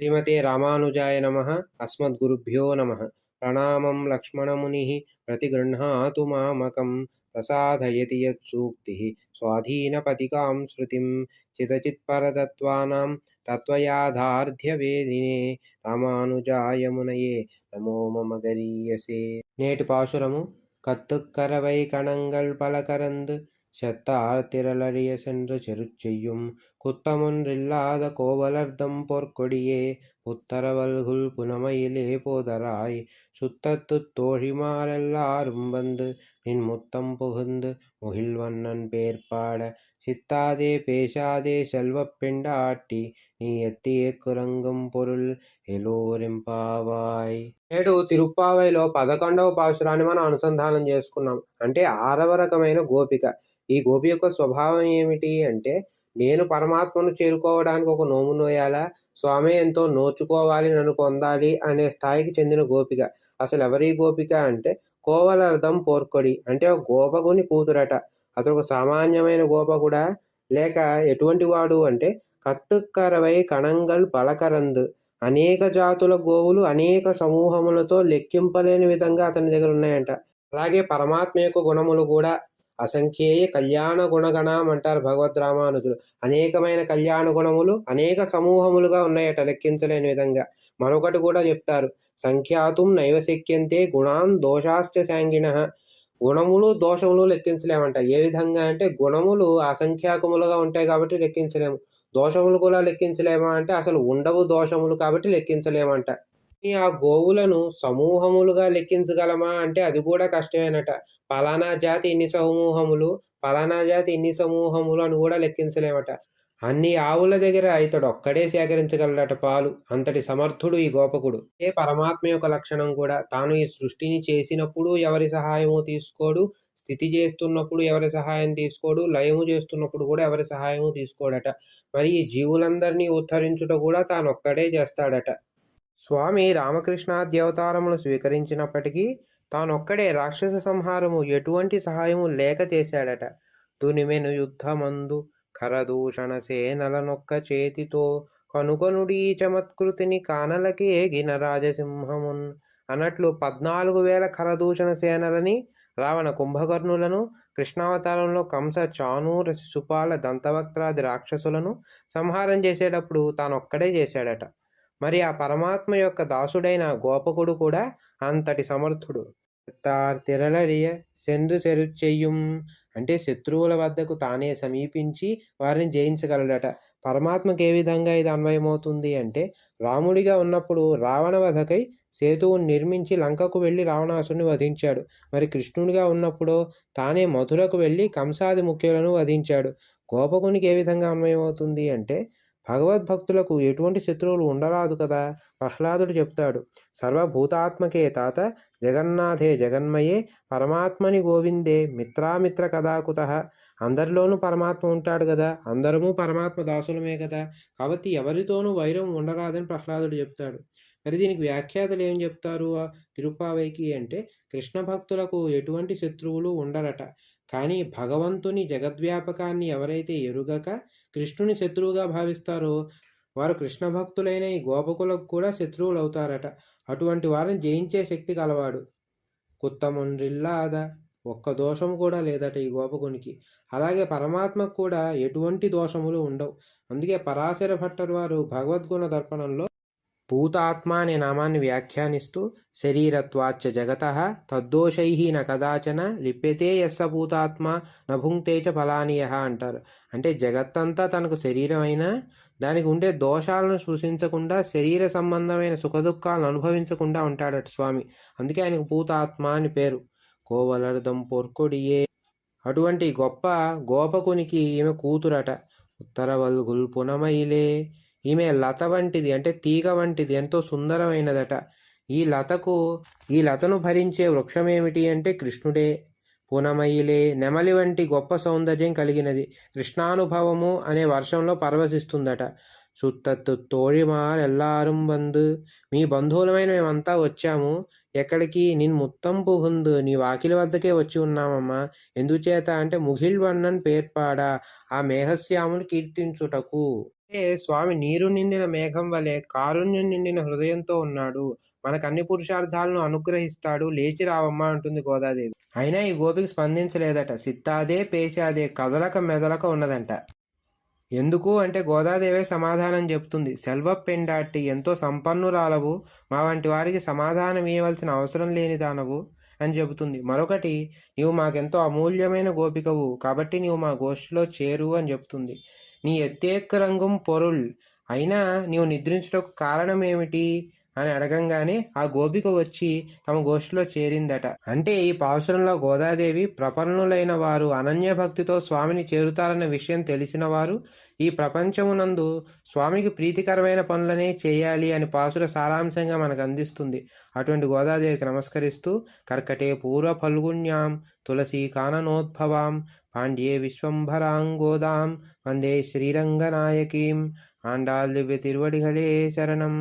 శ్రీమతే రామానుజాయ నమ అస్మద్గురుభ్యో నమ ప్రణామం లక్ష్మణముని ప్రతిగృహ్ణాతు మామకం ప్రసాదయతి యత్సూక్తి స్వాధీనపతికాం శృతిం చితచిత్పరతత్వానాం తత్వయాథార్థ్యవేదినే రామానుజాయ మునయే నమో మమ గరీయసే నేటి పాశురము கத்துக்கரவை கணங்கள் பல கறந்து செத்தார் திரளறிய சென்று செருச்செய்யும் குத்தமொன்றில்லாத கோவலர்தம் பொற்கொடியே புத்தரவல்குல் புனமையிலே போதராய் சுத்தத்து தோழிமாரெல்லாரும் வந்து நின் முத்தம் புகுந்து முகில்வண்ணன் பேர்பாட சித்தாதே பேசாதே செல்வப் பெண்டாட்டி నీ ఎత్తి ఎక్కురంగం పొరుల్ ఎలోరింపావాయ్ నేడు తిరుప్పావైలో పదకొండవ పాశురాన్ని మనం అనుసంధానం చేసుకున్నాం అంటే ఆరవ రకమైన గోపిక ఈ గోపి యొక్క స్వభావం ఏమిటి అంటే నేను పరమాత్మను చేరుకోవడానికి ఒక నోము నోయాలా? స్వామి ఎంతో నోచుకోవాలి నన్ను పొందాలి అనే స్థాయికి చెందిన గోపిక. అసలు ఎవరి గోపిక అంటే కోవలర్థం పోర్కొడి. అంటే ఒక గోపగుని కూతురట. అతడు ఒక సామాన్యమైన గోపకుడా లేక ఎటువంటి వాడు అంటే కత్తుక్కరవై కణంగల్ పలకరందు. అనేక జాతుల గోవులు అనేక సమూహములతో లెక్కింపలేని విధంగా అతని దగ్గర ఉన్నాయంట. అలాగే పరమాత్మ యొక్క గుణములు కూడా అసంఖ్యేయ కళ్యాణ గుణగణం అంటారు భగవద్ రామానుజులు. అనేకమైన కళ్యాణ గుణములు అనేక సమూహములుగా ఉన్నాయట లెక్కించలేని విధంగా. మరొకటి కూడా చెప్తారు. సంఖ్యాతుం నైవశక్యంతే గుణాన్ దోషాశ్చ సాంగిణ గుణములు దోషములు లెక్కించలేమంట. ఏ విధంగా అంటే గుణములు అసంఖ్యాకములుగా ఉంటాయి కాబట్టి లెక్కించలేము. దోషములు కూడా లెక్కించలేమా అంటే అసలు ఉండవు దోషములు కాబట్టి లెక్కించలేమంట. ఆ గోవులను సమూహములుగా లెక్కించగలమా? అంటే అది కూడా కష్టమేనట. పలానా జాతి ఇన్ని సమూహములు పలానా జాతి ఇన్ని సమూహములు అని కూడా లెక్కించలేమట. అన్ని ఆవుల దగ్గర ఇతడు ఒక్కడే సేకరించగలడట పాలు. అంతటి సమర్థుడు ఈ గోపకుడు. ఏ పరమాత్మ యొక్క లక్షణం కూడా తాను ఈ సృష్టిని చేసినప్పుడు ఎవరి సహాయము తీసుకోడు స్థితి చేస్తున్నప్పుడు ఎవరి సహాయం తీసుకోడు లయము చేస్తున్నప్పుడు కూడా ఎవరి సహాయము తీసుకోడట. మరి ఈ జీవులందరినీ ఉద్ధరించుట కూడా తాను ఒక్కడే చేస్తాడట. స్వామి రామకృష్ణాద్యవతారములు స్వీకరించినప్పటికీ తానొక్కడే రాక్షస సంహారము ఎటువంటి సహాయము లేక చేశాడట. తునిమెను యుద్ధమందు కరదూషణ సేనలనొక్క చేతితో కనుకొనుడీ చమత్కృతిని కానలకి ఏగిన రాజసింహమున్ అన్నట్లు పద్నాలుగు వేల కరదూషణ సేనలని రావణ కుంభకర్ణులను కృష్ణావతారంలో కంస చానూర శిశుపాల దంతవక్త్రాది రాక్షసులను సంహారం చేసేటప్పుడు తానొక్కడే చేశాడట. మరి ఆ పరమాత్మ యొక్క దాసుడైన గోపకుడు కూడా అంతటి సమర్థుడు. తార్ తిరలరియ సెందు చెయ్యం అంటే శత్రువుల వద్దకు తానే సమీపించి వారిని జయించగలడట. పరమాత్మకి ఏ విధంగా ఇది అన్వయమవుతుంది అంటే రాముడిగా ఉన్నప్పుడు రావణ వధకై సేతువును నిర్మించి లంకకు వెళ్ళి రావణాసుని వధించాడు. మరి కృష్ణుడిగా ఉన్నప్పుడు తానే మధురకు వెళ్ళి కంసాది ముఖ్యులను వధించాడు. గోపకునికి ఏ విధంగా అన్వయమవుతుంది అంటే భగవద్భక్తులకు ఎటువంటి శత్రువులు ఉండరాదు కదా? ప్రహ్లాదుడు చెప్తాడు. సర్వభూతాత్మకే తాత జగన్నాథే జగన్మయే పరమాత్మని గోవిందే మిత్రామిత్ర కదాకుత అందరిలోనూ పరమాత్మ ఉంటాడు కదా? అందరము పరమాత్మ దాసులమే కదా? కాబట్టి ఎవరితోనూ వైరం ఉండరాదని ప్రహ్లాదుడు చెప్తాడు. మరి దీనికి వ్యాఖ్యాతలు ఏం చెప్తారు తిరుపావైకి అంటే కృష్ణ భక్తులకు ఎటువంటి శత్రువులు ఉండరట. కానీ భగవంతుని జగద్వ్యాపకాన్ని ఎవరైతే ఎరుగక కృష్ణుని శత్రువుగా భావిస్తారో వారు కృష్ణ భక్తులైన ఈ గోపకులకు కూడా శత్రువులు అవుతారట అటువంటి వారిని జయించే శక్తి కలవాడు. కుత్తముండ్రిల్లాద ఒక్క దోషం కూడా లేదట ఈ గోపకునికి. అలాగే పరమాత్మకు కూడా ఎటువంటి దోషములు ఉండవు. అందుకే పరాశర భట్టరు వారు భగవద్గుణ దర్పణంలో భూతాత్మ అనే నామాన్ని వ్యాఖ్యానిస్తూ శరీరత్వాచ్చ జగత తద్దోషై న కదాచన లిప్యతే ఎస్స భూతాత్మ నభుంక్తేచ చ ఫలానియ అంటారు. అంటే జగత్తంతా తనకు శరీరమైనా దానికి ఉండే దోషాలను స్పృశించకుండా శరీర సంబంధమైన సుఖదుఖాలను అనుభవించకుండా ఉంటాడట స్వామి. అందుకే ఆయనకు భూతాత్మ అని పేరు. కోవలర్ధం పొర్కొడియే. అటువంటి గొప్ప గోపకునికి ఈమె కూతురట. ఉత్తరవల్గుల్ పునమైలే ఈమె లత వంటిది అంటే తీగ వంటిది ఎంతో సుందరమైనదట. ఈ లతకు ఈ లతను భరించే వృక్షం ఏమిటి అంటే కృష్ణుడే. పునమయిలే నెమలి వంటి గొప్ప సౌందర్యం కలిగినది. కృష్ణానుభవము అనే వర్షంలో పరవశిస్తుందట. సుత్తత్తు తోడిమార్ ఎల్లారం బంధు మీ బంధువులమైన మేమంతా వచ్చాము. ఎక్కడికి? నిన్ ముత్తం పుగుందు. నీ వాకిలి వద్దకే వచ్చి ఉన్నామమ్మా. ఎందుచేత? అంటే ముగిల్ వర్ణన్ పేర్పాడా? ఆ మేఘశ్యామును కీర్తించుటకు. అంటే స్వామి నీరు నిండిన మేఘం వలె కారుణ్యం నిండిన హృదయంతో ఉన్నాడు. మనకు అన్ని పురుషార్థాలను అనుగ్రహిస్తాడు. లేచి రావమ్మా అంటుంది గోదాదేవి. అయినా ఈ గోపికి స్పందించలేదట. సిత్తాదే పేశాదే కదలక మెదలక ఉన్నదంట. ఎందుకు అంటే గోదాదేవే సమాధానం చెప్తుంది. సెల్వ పెండాట్టి ఎంతో సంపన్నురాలవు. మా వంటి వారికి సమాధానం ఇవ్వవలసిన అవసరం లేని దానవు అని చెబుతుంది. మరొకటి నీవు మాకెంతో అమూల్యమైన గోపికవు. కాబట్టి నీవు మా గోష్ఠిలో చేరు అని చెప్తుంది నీ ఎత్తేక్క రంగం పొరుల్. అయినా నీవు నిద్రించుటకు కారణం ఏమిటి అని అడగంగానే ఆ గోపిక వచ్చి తమ గోష్ఠిలో చేరిందట. అంటే ఈ పావసరంలో గోదాదేవి ప్రపన్నులైన వారు అనన్య భక్తితో స్వామిని చేరుతారన్న విషయం తెలిసిన వారు ఈ ప్రపంచమునందు స్వామికి ప్రీతికరమైన పనులనే చేయాలి అని పాసుర సారాంశంగా మనకు అందిస్తుంది అటువంటి గోదాదేవికి నమస్కరిస్తూ కర్కటే పూర్వ ఫల్గుణ్యాం తులసి కాననోద్భవాం पाण्ड्ये विश्वम्भराङ्गोदां वन्दे श्रीरङ्गनायकीं आण्डाल्लिव्यतिरुवडिहले शरणम्।